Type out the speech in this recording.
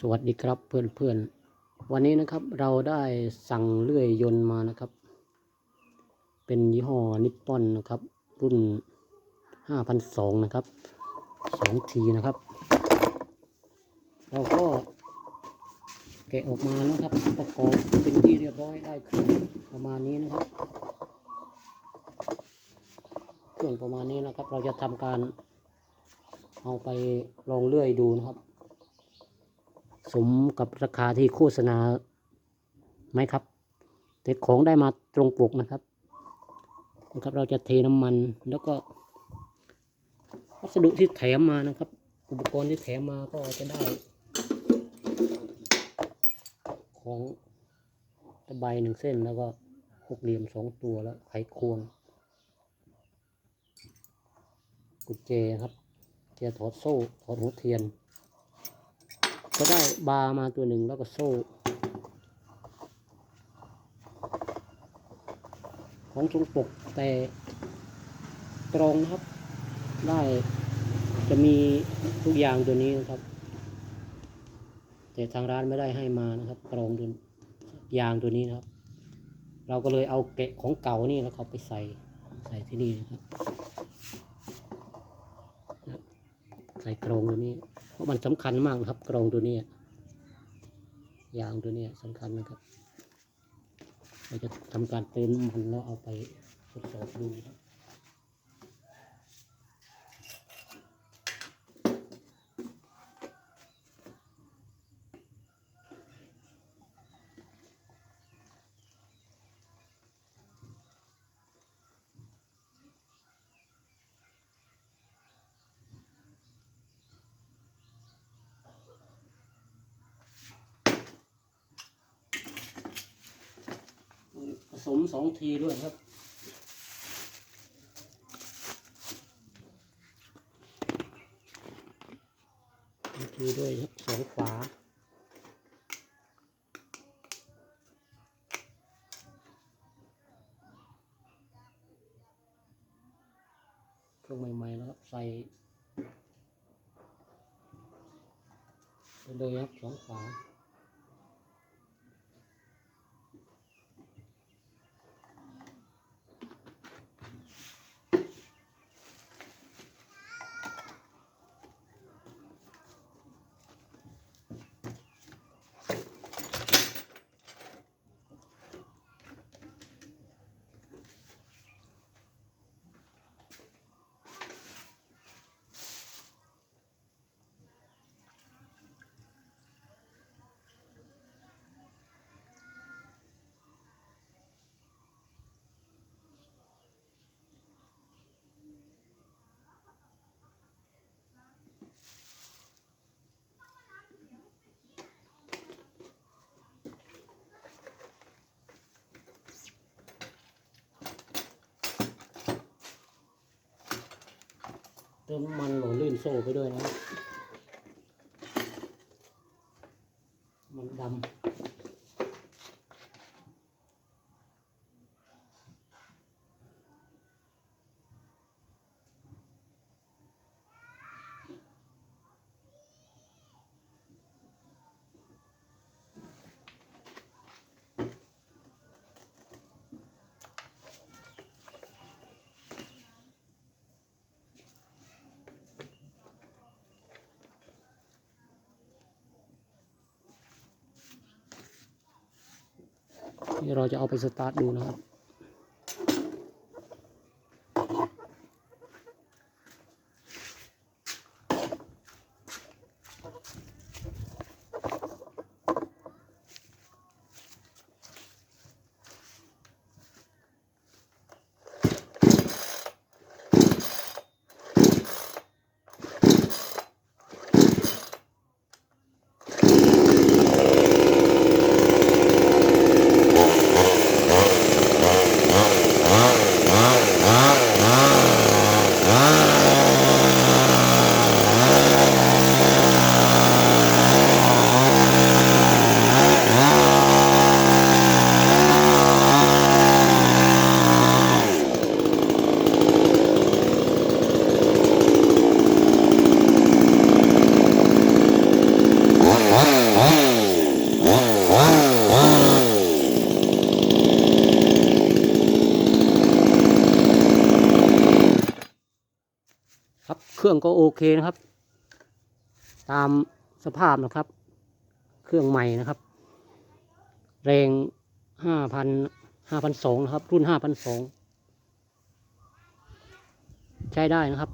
สวัสดีครับเพื่อนๆ วันนี้นะครับเราได้สั่งเลื่อยยนต์มานะครับ เป็นยี่ห้อนิปปอนนะครับ รุ่น5,200นะครับ2ทีนะครับ เราก็แกะออกมาแล้วครับประกอบเป็นที่เรียบร้อยได้เครื่องประมาณนี้นะครับเครื่องประมาณนี้นะครับ เราจะทำการเอาไปลองเลื่อยดูนะครับ สมกับราคาที่โฆษณาไหมครับ แต่ของได้มาตรงปกนะครับนะครับ เราจะเทน้ำมันแล้วก็ วัสดุที่แถมมานะครับ อุปกรณ์ที่แถมมาก็จะได้ ของตะไบหนึ่งเส้นแล้วก็หกเหลี่ยมสองตัวแล้วไขควง กุญแจครับเจียถอดโซ่ถอดหัวเทียน ก็ได้บาร์มาตัวหนึ่งแล้วก็โซ่ ของทรงปกแต่ตรงนะครับ ได้จะมีทุกอย่างตัวนี้นะครับ แต่ทางร้านไม่ได้ให้มานะครับกรงตัวยางตัวนี้นะครับ เราก็เลยเอาเกะของเก่านี่แล้วเขาไปใส่ใส่ที่นี่นะครับใส่กรงตัวนี้ เพราะมันสำคัญมากนะครับ กรองตัวนี้ยางตัวนี้สำคัญนะครับ เราจะทำการเติมมันแล้วเอาไปทดสอบดูครับ สมสองทีด้วยครับ ทีด้วยครับสองฝาเครื่องใหม่ๆแล้วครับ ใส่ไปเลยครับสองฝา เติมมันหล่อลื่นโซ่ไปด้วยนะ มันดำที่ เราจะเอาไปสตาร์ทดูนะครับ เครับเค รื่องก็โอเคนะครับ ตามสภาพนะครับ เครื่องใหม่นะครับ แรงห้าพันห้าพันสองนะครับ รุ่นห้าพันสองใช้ได้นะครับ